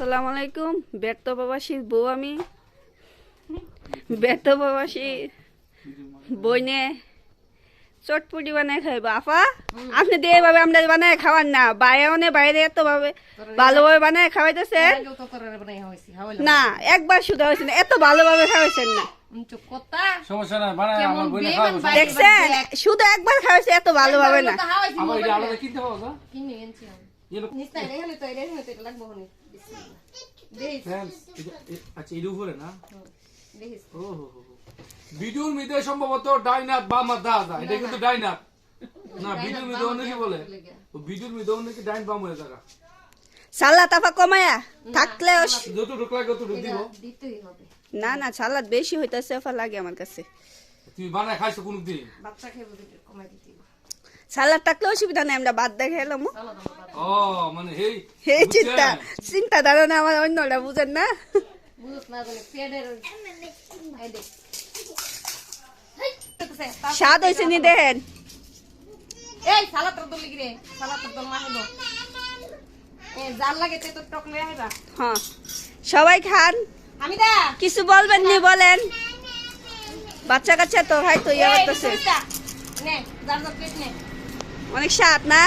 আসসালামু আলাইকুম। ব্যর্থ প্রবাসীর বউ আমি। ব্যর্থ প্রবাসী বইনে চটপটি বানায় খাইব আফা। আপনি দিয়ে এভাবে আমরা বানায় খাওয়ান না। বাইরে বাইরে এত ভাবে ভালোভাবে বানায় খাওয়াইতেছে। না একবার শুধু হয়েছে না এত ভালোভাবে খাওয়াইছেন না। দেখছেন? শুধু একবার খাওয়াইছে এত ভালোভাবে না। আচ্ছা এর উপরে না? ও হো হো। ভিডিওর মধ্যে সম্ভবত ডাইনাত বা আমার দাদা। এটা কিন্তু ডাইনাত না। ভিডিওর মধ্যে অনেকে বলে? ও ভিডিওর মধ্যে অনেকে ডাইন বাম হয়ে থাকা সালাদ আফা কমায়া থাকলেও যত ঢুক লাগে তত দিব। দিতেই হবে। না না সালাদ বেশি হইতাছে আফা লাগে আমার কাছে। তুমি বানায় খাইছো কোনদিন বাচ্চা খেয়ে দিতে কমাই দিতে সালাদ থাকলে অসুবিধা নেই আমরা বাদ দেখে এলাম ও মানে হেই হে চিন্তা? চিন্তা ধারণা আমার অন্যটা বুঝেন না। বুঝছ না জানে পেটের এই দেখ। স্বাদ হয়েছে নি দেখেন এই সালাদ তোর দল রে দল এ জাল লাগে তে তো টক লয়ে আইবা হ্যাঁ সবাই খান আমি দা কিছু বলবেন নি বলেন বাচ্চা কাচ্চা তো ইয়ে এই করতেছে নে প্লেট নে অনেক স্বাদ না